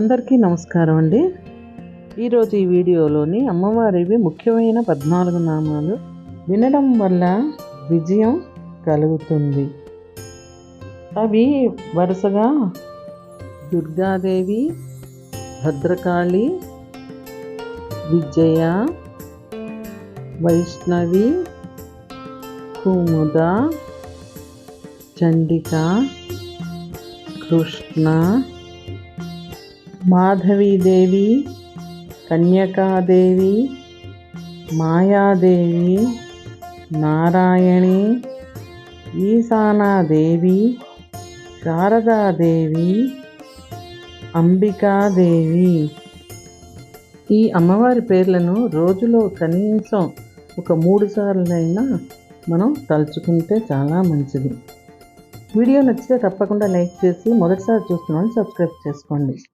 అందరికీ నమస్కారం అండి. ఈరోజు ఈ వీడియోలోని అమ్మవారివి ముఖ్యమైన పద్నాలుగు నామాలు వినడం వల్ల విజయం కలుగుతుంది. అవి వరుసగా దుర్గాదేవి భద్రకాళి విజయ వైష్ణవి కుముద చండిక కృష్ణ మాధవీదేవి కన్యకాదేవి మాయాదేవి నారాయణి ఈశానాదేవి శారదాదేవి అంబికాదేవి. ఈ అమ్మవారి పేర్లను రోజులో కనీసం ఒక మూడు సార్లైనా మనం తలుచుకుంటే చాలా మంచిది. వీడియో నచ్చితే తప్పకుండా లైక్ చేసి మొదటిసారి చూస్తున్నాను సబ్స్క్రైబ్ చేసుకోండి.